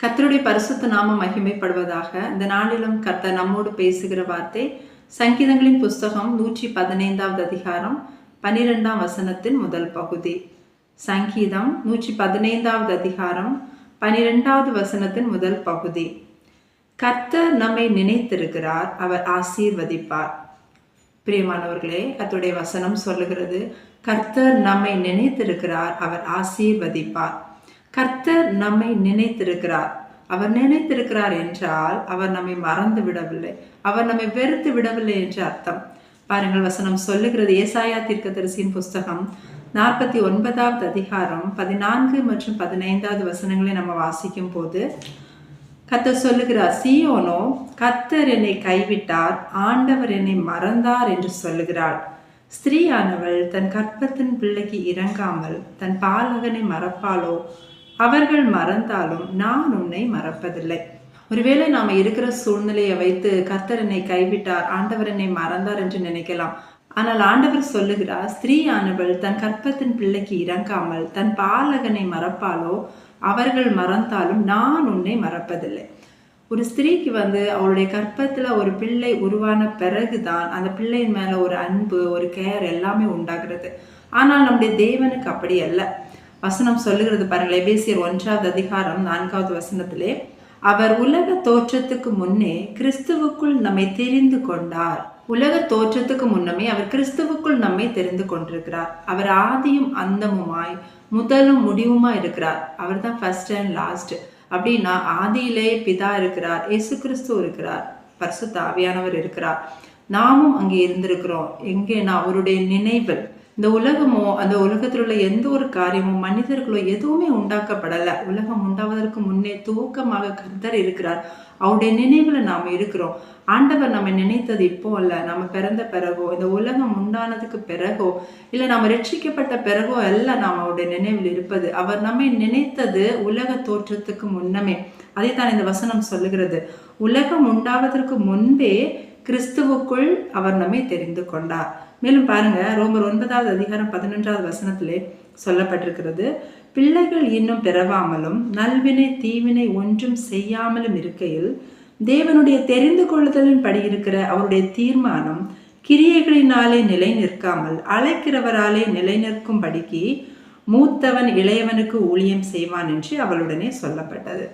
கர்த்தருடைய பரிசுத்த நாம மகிமைப்படுவதாக இந்த நாளிலும் கர்த்தர் நம்மோடு பேசுகிற வார்த்தை சங்கீதங்களின் புஸ்தகம் நூற்றி பதினைந்தாவது அதிகாரம் பனிரெண்டாம் வசனத்தின் முதல் பகுதி. சங்கீதம் நூற்றி பதினைந்தாவது அதிகாரம் பனிரெண்டாவது வசனத்தின் முதல் பகுதி. கர்த்தர் நம்மை நினைத்திருக்கிறார் அவர் ஆசீர்வதிப்பார். பிரியமானவர்களே கத்துடைய வசனம் சொல்லுகிறது கர்த்தர் நம்மை நினைத்திருக்கிறார் அவர் ஆசீர்வதிப்பார். கர்த்தர் நம்மை நினைத்திருக்கிறார். அவர் நினைத்திருக்கிறார் என்றால் அவர் நம்மை மறந்து விடவில்லை. அவர் நம்மை வெறுத்து விடவில்லை என்று அர்த்தம். பாருங்கள் வசனம் சொல்லுகிறது ஏசாயா தீர்க்கதரிசியின் புஸ்தகம் நாற்பத்தி ஒன்பதாவது அதிகாரம் பதினான்கு மற்றும் பதினைந்தாவது வசனங்களை நம்ம வாசிக்கும் போது கர்த்தர் சொல்லுகிறார் சியோனோ கர்த்தர் என்னை கைவிட்டார் ஆண்டவர் என்னை மறந்தார் என்று சொல்லுகிறாள் ஸ்திரீயானவள் தன் கற்பத்தின் பிள்ளைக்கு இறங்காமல் தன் பாலகனை மறப்பாளோ? அவர்கள் மறந்தாலும் நான் உன்னை மறப்பதில்லை. ஒருவேளை நாம் இருக்கிற சூழ்நிலையை வைத்து கர்த்தர் என்னை கைவிட்டார் ஆண்டவர் என்னை மறந்தார் என்று நினைக்கலாம். ஆனால் ஆண்டவர் சொல்லுகிறார் ஸ்திரீயானவள் தன் கற்பத்தின் பிள்ளைக்கு இறங்காமல் தன் பாலகனை மறப்பாலோ அவர்கள் மறந்தாலும் நான் உன்னை மறப்பதில்லை. ஒரு ஸ்திரீக்கு வந்து அவளுடைய கற்பத்தில் ஒரு பிள்ளை உருவான பிறகுதான் அந்த பிள்ளையின் மேலே ஒரு அன்பு ஒரு கேர் எல்லாமே உண்டாகிறது. ஆனால் நம்முடைய தேவனுக்கு அப்படி அல்ல. வசனம் சொல்லுகிறது பாருங்கள் எபேசியர் ஒன்றாவது அதிகாரம் நான்காவது வசனத்திலே அவர் உலக தோற்றத்துக்கு முன்னே கிறிஸ்துவுக்குள் நம்மை தெரிந்து கொண்டார். உலக தோற்றத்துக்கு முன்னமே அவர் கிறிஸ்துவுக்குள் நம்மை தெரிந்து கொண்டிருக்கிறார். அவர் ஆதியும் அந்தமுமாய் முதலும் முடிவுமா இருக்கிறார். அவர் தான் ஃபர்ஸ்ட் அண்ட் லாஸ்ட் அப்படின்னா ஆதியிலே பிதா இருக்கிறார் இயேசு கிறிஸ்து இருக்கிறார் பரிசு தாவியானவர் இருக்கிறார். நாமும் அங்கே இருந்திருக்கிறோம். எங்கேனா அவருடைய நினைவில். இந்த உலகமோ அந்த உலகத்தில் உள்ள எந்த ஒரு காரியமும் மனிதர்களோ எதுவுமே உண்டாக்கப்படலை. உலகம் உண்டாவதற்கு முன்னே துவக்கமாக கர்த்தர் இருக்கிறார். அவருடைய நினைவில் நாம் இருக்கிறோம். ஆண்டவர் நம்ம நினைத்தது இப்போ அல்ல. நம்ம பிறந்த பிறகோ இந்த உலகம் உண்டானதுக்கு பிறகோ இல்லை நம்ம ரட்சிக்கப்பட்ட பிறகோ அல்ல நாம் அவருடைய நினைவில் இருப்பது. அவர் நம்மை நினைத்தது உலக தோற்றத்துக்கு முன்னமே. அதைத்தான் இந்த வசனம் சொல்லுகிறது. உலகம் உண்டாவதற்கு முன்பே கிறிஸ்துவுக்குள் அவர் நம்மை தெரிந்து கொண்டார். மேலும் பாருங்க ரோமர் ஒன்பதாவது அதிகாரம் பதினொன்றாவது வசனத்திலே சொல்லப்பட்டிருக்கிறது பிள்ளைகள் இன்னும் பிறவாமலும் நல்வினை தீவினை ஒன்றும் செய்யாமலும் இருக்கையில் தேவனுடைய தெரிந்து கொள்ளுதலின் படி இருக்கிற அவருடைய தீர்மானம் கிரியைகளினாலே நிலை நிற்காமல் அழைக்கிறவராலே நிலை நிற்கும்படிக்கு மூத்தவன் இளையவனுக்கு ஊழியம் செய்வான் என்று அவளுடனே சொல்லப்பட்டது.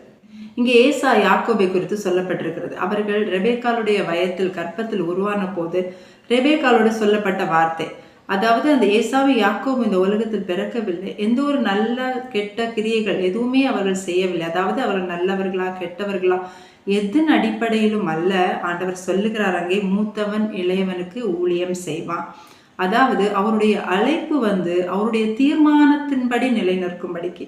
இங்கே ஏசா யாக்கோபை குறித்து சொல்லப்பட்டிருக்கிறது. அவர்கள் ரெபேக்காலுடைய வயத்தில் கற்பத்தில் உருவான போது ரெபேக்காலோட சொல்லப்பட்ட வார்த்தை. அதாவது அந்த ஏசாவை யாக்கோவும் இந்த உலகத்தில் பிறக்கவில்லை. எந்த ஒரு நல்ல கெட்ட கிரியைகள் எதுவுமே அவர்கள் செய்யவில்லை. அதாவது அவர்கள் நல்லவர்களா கெட்டவர்களா எதன் அடிப்படையிலும் அல்ல ஆண்டவர் சொல்லுகிறார் அங்கே மூத்தவன் இளையவனுக்கு ஊழியம் செய்வான். அதாவது அவருடைய அழைப்பு வந்து அவருடைய தீர்மானத்தின்படி நிலைநிற்கும்படிக்கு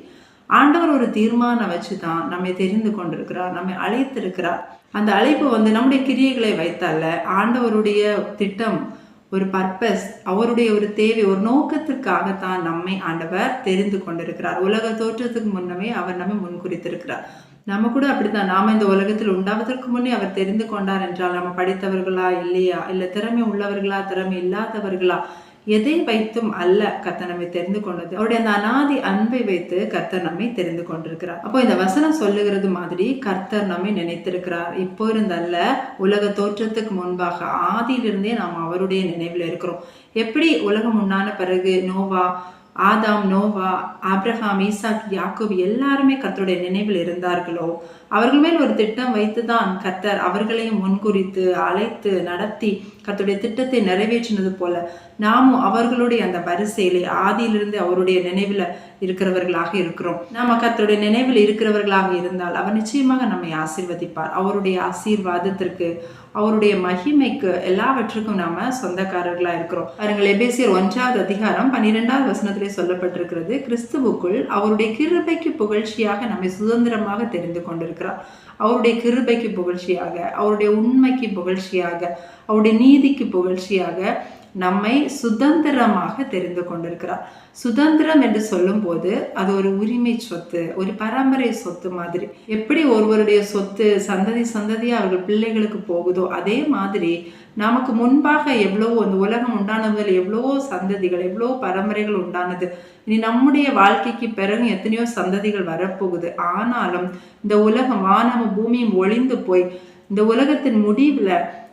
ஆண்டவர் ஒரு தீர்மானம் வச்சு தான் நம்மை தெரிந்து கொண்டிருக்கிறார் நம்மை அழைத்திருக்கிறார். அந்த அழைப்பு வந்து நம்முடைய கிரியைகளை வைத்தால ஆண்டவருடைய திட்டம் ஒரு பர்பஸ் அவருடைய ஒரு தேவை ஒரு நோக்கத்திற்காகத்தான் நம்மை ஆண்டவர் தெரிந்து கொண்டிருக்கிறார். உலக தோற்றத்துக்கு முன்னமே அவர் நம்மை முன்குறித்திருக்கிறார். நம்ம கூட அப்படித்தான். நாம இந்த உலகத்தில் உண்டாவதற்கு முன்னே அவர் தெரிந்து கொண்டார் என்றால் நம்ம படித்தவர்களா இல்லையா? இல்லை திறமை உள்ளவர்களா? திறமை இல்லாதவர்களா? எதை வைத்தும் அல்ல கர்த்தர் நம்மை தெரிந்து கொண்டது அவருடைய அந்த அனாதி அன்பை வைத்து கர்த்தர் நம்மை தெரிந்து கொண்டிருக்கிறார். அப்போ இந்த வசனம் சொல்லுகிறது மாதிரி கர்த்தர் நம்மை நினைத்திருக்கிறார். இப்போ இருந்தல்ல உலக தோற்றத்துக்கு முன்பாக ஆதியிலிருந்தே நாம் அவருடைய நினைவில் இருக்கிறோம். எப்படி உலகம் உண்டான பிறகு Noah Adam Noah Abraham Isaac Yakob எல்லாருமே கர்த்தருடைய நினைவில் இருந்தார்களோ அவர்கள் மேல் ஒரு திட்டம் வைத்துதான் கர்த்தர் அவர்களையும் முன்குறித்து அழைத்து நடத்தி கர்த்தருடைய திட்டத்தை நிறைவேற்றினது போல நாமும் அவர்களுடைய அந்த வரிசையிலே ஆதியிலிருந்து அவருடைய நினைவில் இருக்கிறவர்களாக இருக்கிறோம். நாம கர்த்தருடைய நினைவில் இருக்கிறவர்களாக இருந்தால் அவர் நிச்சயமாக நம்மை ஆசீர்வதிப்பார். அவருடைய ஆசீர்வாதத்திற்கு அவருடைய மகிமைக்கு எல்லாவற்றுக்கும் நாம சொந்தக்காரர்களா இருக்கிறோம். பாருங்கள் எபேசியர் ஒன்றாவது அதிகாரம் பன்னிரெண்டாவது வசனத்திலே சொல்லப்பட்டிருக்கிறது கிறிஸ்துவுக்குள் அவருடைய கிருபைக்கு புகழ்ச்சியாக நம்மை சுதந்திரமாக தெரிந்து கொண்டிருக்கிறார். அவருடைய கிருபைக்கு புகழ்ச்சியாக அவருடைய உண்மைக்கு புகழ்ச்சியாக அவருடைய நீதிக்கு புகழ்ச்சியாக நம்மை சுதந்திரமாக தெரிந்து கொண்டிருக்கிறார். சுதந்திரம் என்று சொல்லும்போது அது ஒரு உரிமை சொத்து ஒரு பரம்பரை சொத்து மாதிரி. எப்படி ஒருவருடைய சொத்து சந்ததி சந்ததியாக அவர்கள் பிள்ளைகளுக்கு போகுதோ அதே மாதிரி நமக்கு முன்பாக எவ்வளவோ இந்த உலகம் உண்டானதில் எவ்வளவோ சந்ததிகள் எவ்வளவோ பரம்பரைகள் உண்டானது. இனி நம்முடைய வாழ்க்கைக்கு பிறகு எத்தனையோ சந்ததிகள் வரப்போகுது. ஆனாலும் இந்த உலகம் வானமும் பூமியும் ஒளிந்து போய் இந்த உலகத்தின் முடிவில்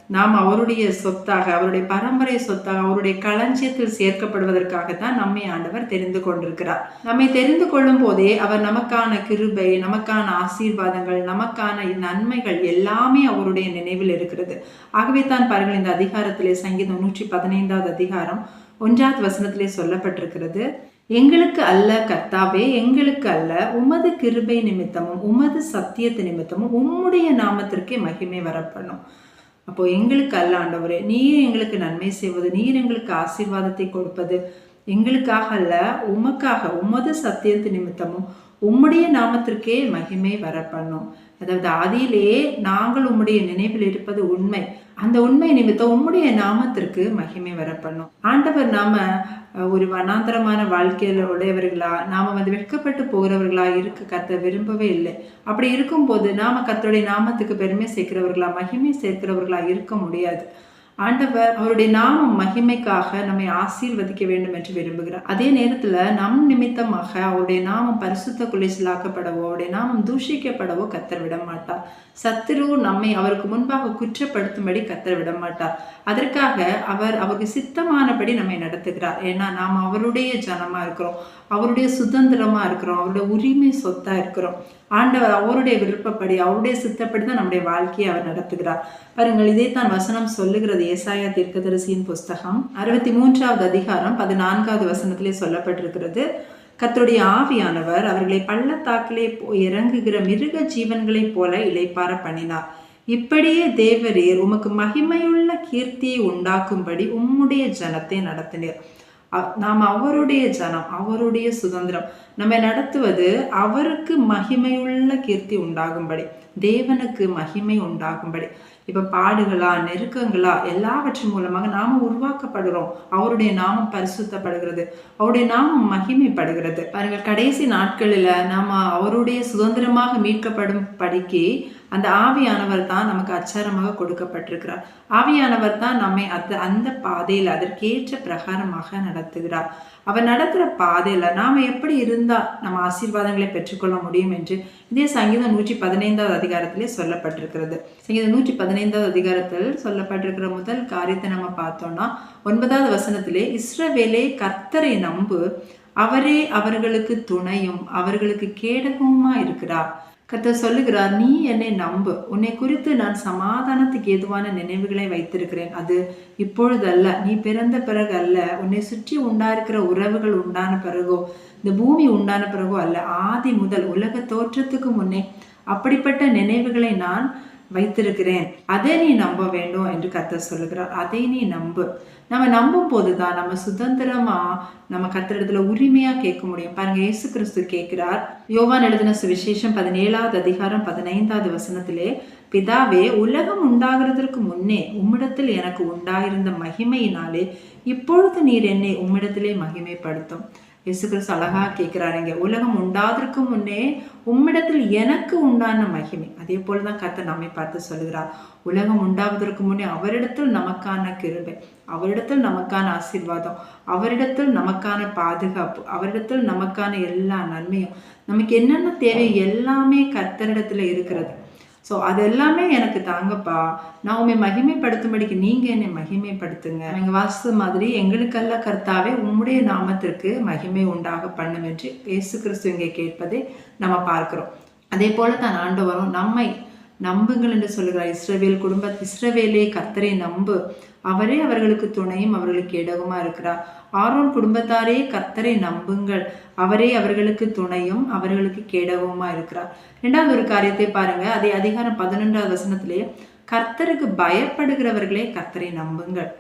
நாம் அவருடைய சொத்தாக அவருடைய பரம்பரை சொத்தாக அவருடைய களஞ்சியத்தில் சேர்க்கப்படுவதற்காக தான் நம்மை ஆண்டவர் தெரிந்து கொண்டிருக்கிறார். நம்மை தெரிந்து கொள்ளும் போதே அவர் நமக்கான கிருபை நமக்கான ஆசீர்வாதங்கள் நமக்கான நன்மைகள் எல்லாமே அவருடைய நினைவில் இருக்கிறது. ஆகவே தான் பாருங்கள் இந்த அதிகாரத்திலே சங்கீதம் நூற்றி பதினைந்தாவது அதிகாரம் ஒன்றாவது வசனத்திலே சொல்லப்பட்டிருக்கிறது எங்களுக்கு அல்ல கர்த்தாவே எங்களுக்கு அல்ல உமது கிருபை நிமித்தமும் உமது சத்தியத்து நிமித்தமும் உம்முடைய நாமத்திற்கே மகிமை வரப்படணும் அப்போ எங்களுக்கு அல்ல ஆண்டவரே நீர் எங்களுக்கு நன்மை செய்வது நீர் எங்களுக்கு ஆசீர்வாதத்தை கொடுப்பது. எங்களுக்காக அல்ல உமக்காக உமது சத்தியத்து நிமித்தமும் உம்முடைய நாமத்திற்கே மகிமை வர பண்ணும் அதாவது அதிலேயே நாங்கள் உம்முடைய நினைவில் இருப்பது உண்மை. அந்த உண்மை நிமித்தம் உம்முடைய நாமத்திற்கு மகிமை வர பண்ணும் ஆண்டவர் நாம ஒரு வனாந்தரமான வாழ்க்கையில உடையவர்களா நாம வந்து வெட்கப்பட்டு போகிறவர்களா இருக்க கத்த விரும்பவே இல்லை. அப்படி இருக்கும்போது நாம கத்தோடைய நாமத்துக்கு பெருமை சேர்க்கிறவர்களா மகிமை சேர்க்கிறவர்களா இருக்க முடியாது. ஆண்டவர் அவருடைய நாமம் மகிமைக்காக நம்மை ஆசீர்வதிக்க வேண்டும் என்று விரும்புகிறார். அதே நேரத்துல நம் நிமித்தமாக அவருடைய நாமம் பரிசுத்த குலைச்சலாக்கப்படவோ அவருடைய நாமம் தூஷிக்கப்படவோ கத்தர் விட மாட்டார். சத்துரு நம்மை அவருக்கு முன்பாக குற்றப்படுத்தும்படி கத்தர் விட மாட்டார். அதற்காக அவர் அவருக்கு சித்தமானபடி நம்மை நடத்துகிறார். ஏன்னா நாம் அவருடைய ஜனமா இருக்கிறோம். அவருடைய சுதந்திரமா இருக்கிறோம். அவருடைய உரிமை சொத்தா இருக்கிறோம். ஆண்டவர் அவருடைய விருப்பப்படி அவருடைய சித்தப்படி தான் நம்முடைய வாழ்க்கையை அவர் நடத்துகிறார். பாருங்கள் இதைத்தான் வசனம் சொல்லுகிறது. ஏசாயா தீர்க்கதரிசியின் புஸ்தகம் அறுபத்தி மூன்றாவது அதிகாரம் பதினான்காவது வசனத்திலே சொல்லப்பட்டிருக்கிறது. கத்தருடைய ஆவியானவர் அவர்களை பள்ளத்தாக்கிலே இறங்குகிற மிருக ஜீவன்களைப் போல இலைப்பார பண்ணினார். இப்படியே தேவரீர் உமக்கு மகிமையுள்ள கீர்த்தியை உண்டாக்கும்படி உம்முடைய ஜனத்தை நடத்தினீர். நாம் அவருடைய ஜனம் அவருடைய சுதந்திரம். நம்ம நடத்துவது அவருக்கு மகிமையுள்ள கீர்த்தி உண்டாகும்படி தேவனுக்கு மகிமை உண்டாகும்படி. இப்ப பாடுகளா நெருக்கங்களா எல்லாவற்றின் மூலமாக நாம உருவாக்கப்படுகிறோம். அவருடைய நாமம் பரிசுத்தப்படுகிறது. அவருடைய நாமம் மகிமைப்படுகிறது. பாருங்கள் கடைசி நாட்களில நாம அவருடைய சுதந்திரமாக மீட்கப்படும் படிக்கு அந்த ஆவியானவர் தான் நமக்கு அச்சாரமாக கொடுக்கப்பட்டிருக்கிறார். ஆவியானவர் தான் நம்மை அந்த அந்த பாதையில் அதற்கேற்ற பிரகாரமாக நடத்துகிறார். அவர் நடத்துகிற பாதையில் நாம் எப்படி இருந்தால் நம்ம ஆசீர்வாதங்களை பெற்றுக்கொள்ள முடியும் என்று இதே சங்கீதம் நூற்றி பதினைந்தாவது அதிகாரத்திலே சொல்லப்பட்டிருக்கிறது. சங்கீதம் நூற்றி பதினைந்தாவது அதிகாரத்தில் சொல்லப்பட்டிருக்கிற முதல் காரியத்தை நம்ம பார்த்தோம்னா ஒன்பதாவது வசனத்திலே இஸ்ரவேலே கர்த்தரை நம்பு. அவரே அவர்களுக்கு துணையும் அவர்களுக்கு கேடகமா இருக்கிறார். கத்த சொல்லுகிறார் நீ என்னை நம்பு. உன்னை குறித்து நான் சமாதானத்துக்கு ஏதுவான நினைவுகளை வைத்திருக்கிறேன். அது இப்பொழுதல்ல. நீ பிறந்த பிறகு அல்ல உன்னை சுற்றி உண்டாயிருக்கிற உறவுகள் உண்டான பிறகோ இந்த பூமி உண்டான பிறகோ அல்ல. ஆதி முதல் உலக தோற்றத்துக்கு முன்னே அப்படிப்பட்ட நினைவுகளை நான் வைத்திருக்கிறேன். அதை நீ நம்ப வேண்டும் என்று கத்தர் சொல்லுகிறார். அதை நீ நம்பு. நம்ம நம்பும் போதுதான் நம்ம சுதந்திரமா நம்ம கத்திரத்துல உரிமையா கேட்க முடியும். பாருங்க இயேசு கிறிஸ்து கேட்கிறார். யோவான் எழுதின சுவிசேஷம் பதினேழாவது அதிகாரம் பதினைந்தாவது வசனத்திலே பிதாவே உலகம் உண்டாகிறதற்கு முன்னே உம்மிடத்தில் எனக்கு உண்டாயிருந்த மகிமையினாலே இப்பொழுது நீர் என்னை உம்மிடத்திலே மகிமைப்படுத்தும். இயேசு கிறிஸ்து அழகா கேட்குறாருங்க. உலகம் உண்டாதற்கு முன்னே உம்மிடத்தில் எனக்கு உண்டான மகிமை. அதே போலதான் கத்த நம்மை பார்த்து சொல்கிறார் உலகம் உண்டாவதற்கு முன்னே அவரிடத்தில் நமக்கான கிருபை அவரிடத்தில் நமக்கான ஆசீர்வாதம் அவரிடத்தில் நமக்கான பாதுகாப்பு அவரிடத்தில் நமக்கான எல்லா நன்மையும். நமக்கு என்னென்ன தேவை எல்லாமே கர்த்தரிடத்துல இருக்கிறது. ஸோ அது எல்லாமே எனக்கு தாங்கப்பா. நான் உண்மை மகிமைப்படுத்தும்படிக்கு நீங்கள் என்னை மகிமைப்படுத்துங்க. நீங்கள் வாசித்த மாதிரி எங்களுக்கல்ல கர்த்தாவே உம்முடைய நாமத்திற்கு மகிமை உண்டாக பண்ணும் என்று இயேசு கிறிஸ்து இங்கே கேட்பதை நம்ம பார்க்கிறோம். அதே போல தான் ஆண்டவரும் நம்மை நம்புங்கள் என்று சொல்லுகிறார். இஸ்ரவேல் குடும்ப இஸ்ரவேலே கர்த்தரை நம்பு. அவரே அவர்களுக்கு துணையும் அவர்களுக்கு இடகுமா இருக்கிறார். ஆரோன் குடும்பத்தாரே கர்த்தரை நம்புங்கள். அவரே அவர்களுக்கு துணையும் அவர்களுக்கு கேடவுமா இருக்கிறார். ரெண்டாவது ஒரு காரியத்தை பாருங்க. அதே அதிகாரம் பதினொன்றாவது வசனத்திலேயே கர்த்தருக்கு பயப்படுகிறவர்களே கர்த்தரை நம்புங்கள்.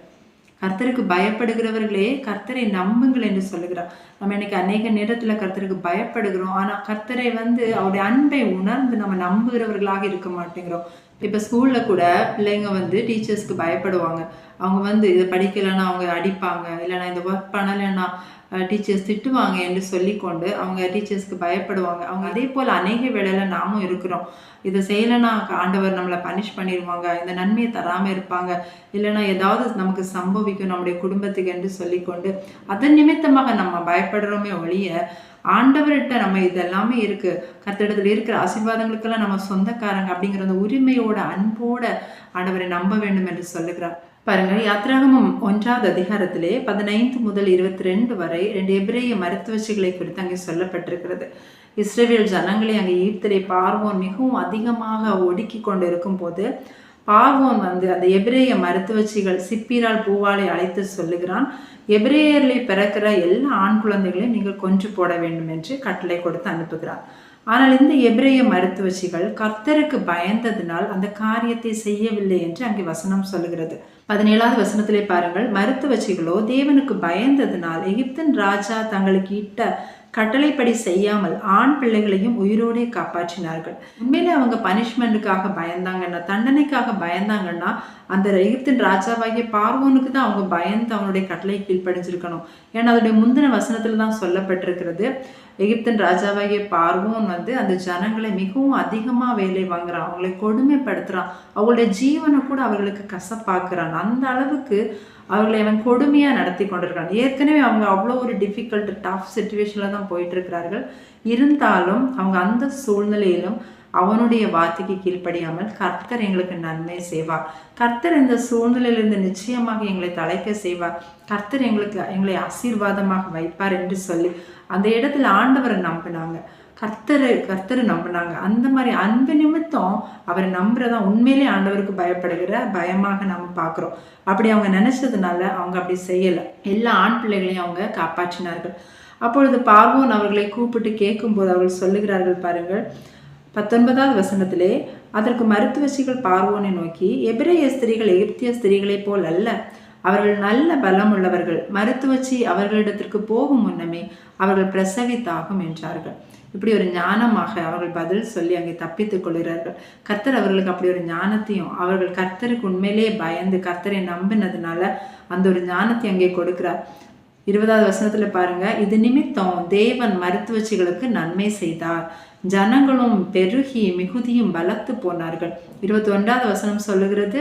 கர்த்தருக்கு பயப்படுகிறவர்களே கர்த்தரை நம்புங்கள் என்று சொல்லுகிறார். நம்ம இன்னைக்கு அநேக நேரத்துல கர்த்தருக்கு பயப்படுகிறோம். ஆனா கர்த்தரை வந்து அவருடைய அன்பை உணர்ந்து நம்ம நம்புகிறவர்களாக இருக்க மாட்டேங்கிறோம். இப்போ ஸ்கூலில் கூட பிள்ளைங்க வந்து டீச்சர்ஸ்க்கு பயப்படுவாங்க. அவங்க வந்து இதை படிக்கலைன்னா அவங்க அடிப்பாங்க. இல்லைன்னா இந்த ஒர்க் பண்ணலைன்னா டீச்சர்ஸ் திட்டுவாங்க என்று சொல்லிக்கொண்டு அவங்க டீச்சர்ஸ்க்கு பயப்படுவாங்க. அவங்க அதே போல் அநேக வேளையில் நாமும் இருக்கிறோம். இதை செய்யலைன்னா ஆண்டவர் நம்மளை பனிஷ் பண்ணிடுவாங்க இந்த நன்மையை தராமல் இருப்பாங்க. இல்லைன்னா ஏதாவது நமக்கு சம்பவிக்கும் நம்முடைய குடும்பத்துக்கு என்று சொல்லிக்கொண்டு அதன் நிமித்தமாக நம்ம பயப்படுறோமே ஒழிய ஆண்டவர்கிட்ட நம்ம இதெல்லாமே இருக்குது கத்திடத்தில் இருக்கிற ஆசீர்வாதங்களுக்கெல்லாம் நம்ம சொந்தக்காரங்க அப்படிங்கிற அந்த உரிமையோட அன்போட ஆண்டவரை நம்ப வேண்டும் என்று சொல்லுகிறார். பாருங்கள் யாத்ராகமம் ஒன்றாவது அதிகாரத்திலே பதினைந்து முதல் இருபத்தி ரெண்டு வரை ரெண்டு எபிரேய மருத்துவச்சிகளை குறித்து அங்கே சொல்லப்பட்டிருக்கிறது. இஸ்ரேவியல் ஜனங்களை அங்கே ஈர்த்தரை பார்வோன் மிகவும் அதிகமாக ஒடுக்கி கொண்டு இருக்கும் போது பார்வோன் வந்து அந்த எபிரேய மருத்துவச்சிகள் சிப்பிரால் பூவாலை அழைத்து சொல்லுகிறான் எபிரேயர்களை பிறக்கிற எல்லா ஆண் குழந்தைகளையும் நீங்கள் கொன்று போட வேண்டும் என்று கட்டளை கொடுத்து அனுப்புகிறார். ஆனால் இந்த எபிரேய மருத்துவச்சிகள் கர்த்தருக்கு பயந்ததினால் அந்த காரியத்தை செய்யவில்லை என்று அங்கே வசனம் சொல்லுகிறது. பதினேழாவது வசனத்திலே பாருங்கள் மருத்துவச்சிகளோ தேவனுக்கு பயந்ததினால் எகிப்தின் ராஜா தங்களுக்கு இட்ட கட்டளைப்படி செய்யாமல் ஆண் பிள்ளைகளையும் உயிரோடே காப்பாற்றினார்கள். உண்மையில அவங்க பனிஷ்மெண்ட்டுக்காக பயந்தாங்கன்னா தண்டனைக்காக பயந்தாங்கன்னா அந்த எகிப்தின் ராஜாவாகிய பார்வோனுக்கு தான் அவங்க பயந்து அவனுடைய கட்டளை கீழ்ப்படிஞ்சிருக்கணும். ஏன்னா அதோடைய முந்தின வசனத்தில் தான் சொல்லப்பட்டிருக்கிறது. எகிப்தின் ராஜாவாகிய பார்வோன் வந்து அந்த ஜனங்களை மிகவும் அதிகமாக வேலை வாங்குறான். அவங்களை கொடுமைப்படுத்துகிறான் அவங்களுடைய ஜீவனை கூட அவர்களுக்கு கசப்பாக்குறான். அந்த அளவுக்கு அவர்களை அவன் கொடுமையாக நடத்தி கொண்டிருக்கான் ஏற்கனவே அவங்க அவ்வளோ ஒரு டிஃபிகல்ட் டஃப் சுச்சுவேஷனில் தான் போயிட்டு இருக்கிறார்கள். இருந்தாலும் அவங்க அந்த சூழ்நிலையிலும் அவனுடைய வார்த்தைக்கு கீழ்ப்படியாமல் கர்த்தர் எங்களுக்கு நன்மை செய்வார். கர்த்தர் இந்த சூழ்நிலையிலிருந்து நிச்சயமாக எங்களை தலைக்க செய்வார். கர்த்தர் எங்களுக்கு எங்களை ஆசீர்வாதமாக வைப்பார் என்று சொல்லி அந்த இடத்துல ஆண்டவரை நம்பினாங்க. கர்த்தரை கர்த்தரை நம்பினாங்க. அந்த மாதிரி அன்பு நிமித்தம் அவரை நம்புறதா உண்மையிலே ஆண்டவருக்கு பயப்படுகிற பயமாக நம்ம பார்க்குறோம். அப்படி அவங்க நினைச்சதுனால அவங்க அப்படி செய்யலை. எல்லா ஆண் பிள்ளைகளையும் அவங்க காப்பாற்றினார்கள். அப்பொழுது பார்வோன் அவர்களை கூப்பிட்டு கேட்கும்போது அவர்கள் சொல்லுகிறார்கள் பாருங்கள். பத்தொன்பதாவது வசனத்திலே அதற்கு மருத்துவச்சிகள் பார்வோனை நோக்கி எபிரேய ஸ்திரீகள் எகிப்திய ஸ்திரீகளைப் போல் அல்ல. அவர்கள் நல்ல பலம் உள்ளவர்கள் மருத்துவச்சி அவர்களிடத்திற்கு போகும் முன்னமே அவர்கள் பிரசவித்தாகும் என்றார்கள். இப்படி ஒரு ஞானமாக அவர்கள் பதில் சொல்லி அங்கே தப்பித்துக் கொள்கிறார்கள். கர்த்தர் அவர்களுக்கு அப்படி ஒரு ஞானத்தையும் அவர்கள் கர்த்தருக்கு உண்மையிலே பயந்து கர்த்தரை நம்பினதுனால அந்த ஒரு ஞானத்தை அங்கே கொடுக்கிறார். இருபதாவது வசனத்துல பாருங்க இது நிமித்தம் தேவன் மருத்துவச்சிகளுக்கு நன்மை செய்தார். ஜனங்களும் பெருகி மிகுதியும் பலத்து போனார்கள். இருபத்தி ஒன்றாவது வசனம் சொல்லுகிறது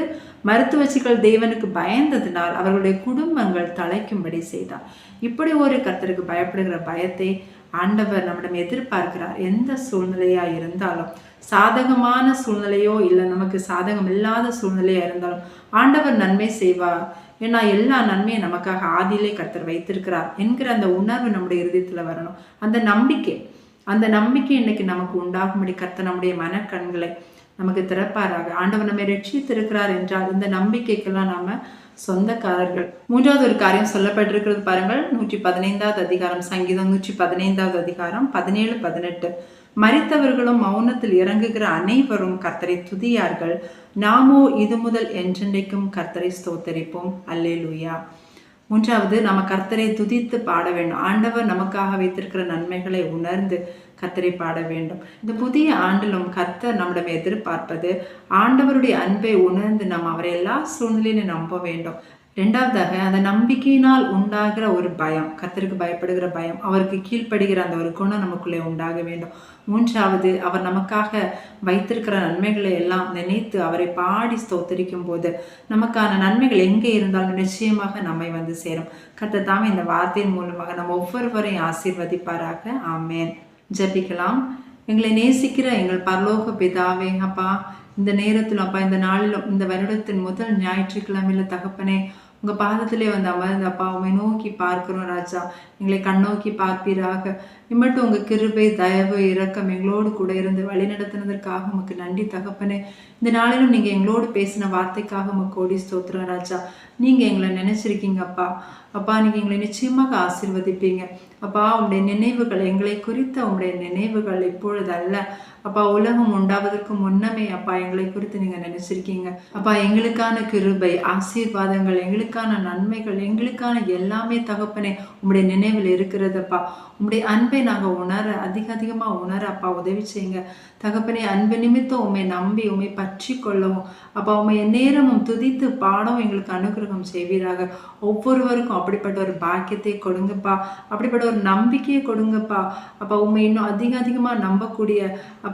மருத்துவச்சிகள் தேவனுக்கு பயந்ததினால் அவர்களுடைய குடும்பங்கள் தலைக்கும்படி செய்தார். இப்படி ஒரு கர்த்தருக்கு பயப்படுகிற பயத்தை ஆண்டவர் நம்மிடம் எதிர்பார்க்கிறார். எந்த சூழ்நிலையா இருந்தாலும் சாதகமான சூழ்நிலையோ இல்லை நமக்கு சாதகம் இல்லாத சூழ்நிலையா இருந்தாலும் ஆண்டவர் நன்மை செய்வார். ஏன்னா எல்லா நன்மையும் நமக்காக ஆதியிலே கர்த்தர் வைத்திருக்கிறார் என்கிற அந்த உணர்வு நம்முடைய இருதயத்தில் வரணும். அந்த நம்பிக்கை அந்த நம்பிக்கை இன்னைக்கு நமக்கு உண்டாகும்படி கர்த்த நம்முடைய மனக்கண்களை நமக்கு திறப்பாராக. ஆண்டவர் நம்மை ரட்சித்திருக்கிறார் என்றால் இந்த நம்பிக்கைக்கெல்லாம் நாம சொந்தக்காரர்கள். மூன்றாவது ஒரு காரியம் சொல்லப்பட்டிருக்கிறது பாருங்கள். நூற்றி பதினைந்தாவது அதிகாரம் சங்கீதம் நூற்றி பதினைந்தாவது அதிகாரம் பதினேழு பதினெட்டு. மறித்தவர்களும் மௌனத்தில் இறங்குகிற அனைவரும் கர்த்தரை துதியார்கள். நாமோ இது முதல் என்றென்றைக்கும் கர்த்தரை ஸ்தோத்தரிப்போம். அல்லேலூயா. மூன்றாவது நம்ம கர்த்தரை துதித்து பாட வேண்டும். ஆண்டவர் நமக்காக வைத்திருக்கிற நன்மைகளை உணர்ந்து கர்த்தரை பாட வேண்டும். இந்த புதிய ஆண்டிலும் கர்த்தர் நம்மிடம் எதிர்பார்ப்பது ஆண்டவருடைய அன்பை உணர்ந்து நம்ம அவரை எல்லா சூழ்நிலையிலும் நம்ப வேண்டும். ரெண்டாவதாக அந்த நம்பிக்கையினால் உண்டாகிற ஒரு பயம் கர்த்தருக்கு பயப்படுகிற பயம் அவருக்கு கீழ்ப்படுகிற அந்த ஒரு குணம் நமக்குள்ளே உண்டாக வேண்டும். மூன்றாவது அவர் நமக்காக வைத்திருக்கிற நன்மைகளை எல்லாம் நினைத்து அவரை பாடி ஸ்தோத்தரிக்கும் போது நமக்கான நன்மைகள் எங்கே இருந்தாலும் நிச்சயமாக நம்மை வந்து சேரும். கர்த்தர் தாமே இந்த வார்த்தையின் மூலமாக நம்ம ஒவ்வொருவரையும் ஆசீர்வதிப்பாராக. ஆமேன். ஜபிக்கலாம். எங்களை நேசிக்கிற எங்கள் பரலோக பிதாவே அப்பா இந்த நேரத்திலும் அப்பா இந்த நாளிலும் இந்த வருடத்தின் முதல் ஞாயிற்றுக்கிழமையில தகப்பனே உங்கள் பாதத்திலே வந்து அமர்ந்து அப்பா உண்மை நோக்கி பார்க்கிறோம் ராஜா. எங்களை கண்ணோக்கி பார்ப்பீராக. இம்மட்டும் உங்கள் கிருபை தயவு இரக்கம் எங்களோடு கூட இருந்து வழி நடத்தினதற்காக உமக்கு நன்றி தகப்பனே. இந்த நாளிலும் நீங்கள் எங்களோடு பேசின வார்த்தைக்காக உமக்கு கோடி ஸ்தோத்திரம் ராஜா. நீங்கள் எங்களை நினைச்சிருக்கீங்க அப்பா. அப்பா நீங்கள் எங்களை நிச்சயமாக ஆசிர்வதிப்பீங்க. அப்பா உங்களுடைய நினைவுகள் எங்களை குறித்த உங்களுடைய நினைவுகள் இப்பொழுது அல்ல. அப்பா உலகம் உண்டாவதற்கு முன்னமே அப்பா எங்களை குறித்து நீங்க நினைச்சிருக்கீங்க. அப்பா எங்களுக்கான கிருபை ஆசீர்வாதங்கள் எங்களுக்கான நன்மைகள் எங்களுக்கான எல்லாமே தகப்பனே உங்களுடைய நினைவில் இருக்கிறதப்பா உங்களுடைய அன்பை நாங்கள் உணர அதிக அதிகமாக உணர அப்பா உதவி செய்யுங்க. தகப்பனே அன்பு நிமித்தம் உண்மை நம்பி உண்மை பற்றி கொள்ளவும். அப்பா உண்மை நேரமும் துதித்து பாடவும் எங்களுக்கு அனுகிரகம் செய்வீராக. ஒவ்வொருவருக்கும் அப்படிப்பட்ட ஒரு பாக்கியத்தை கொடுங்கப்பா. அப்படிப்பட்ட ஒரு நம்பிக்கையை கொடுங்கப்பா. அப்பா உண்மை இன்னும் அதிக அதிகமாக நம்பக்கூடிய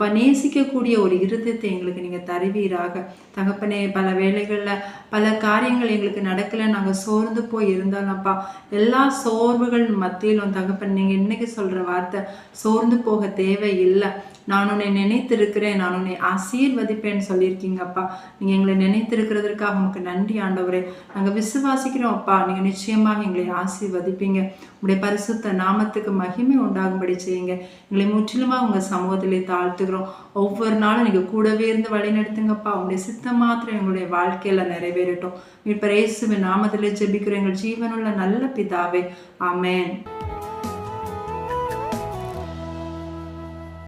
அப்பா நேசிக்கக்கூடிய ஒரு இருதயத்தை எங்களுக்கு நீங்கள் தருவீராக. தகப்பனே பல வேலைகளில் பல காரியங்கள் எங்களுக்கு நடக்கலை. நாங்கள் சோர்ந்து போய் இருந்தாலும் அப்பா எல்லா சோர்வுகள் மத்தியிலும் தகப்பன் நீங்கள் இன்றைக்கி சொல்கிற வார்த்தை சோர்ந்து போக தேவையில்லை. நான் உன்னை நினைத்திருக்கிறேன் நான் உன்னை ஆசீர்வதிப்பேன்னு சொல்லியிருக்கீங்க அப்பா. நீங்கள் எங்களை நினைத்திருக்கிறதுக்காக உங்களுக்கு நன்றி ஆண்டவரே. நாங்கள் விசுவாசிக்கிறோம் அப்பா. நீங்கள் நிச்சயமாக எங்களை ஆசீர்வதிப்பீங்க. உங்களுடைய பரிசுத்த நாமத்துக்கு மகிமை உண்டாகும்படி செய்யுங்க. எங்களை முற்றிலுமாக உங்கள் சமூகத்திலே தாழ்த்துக்கிறோம் ஒவ்வொரு நாளும் நீங்கள் கூடவே இருந்து வழிநடத்துங்கப்பா உங்களுடைய சித்தம் மாத்திரம் எங்களுடைய வாழ்க்கையில் நிறைவேறட்டும். இப்போ இயேசுவின் நாமத்திலே ஜெபிக்கிறோம். எங்கள் ஜீவனுள்ள நல்ல பிதாவே. அமேன்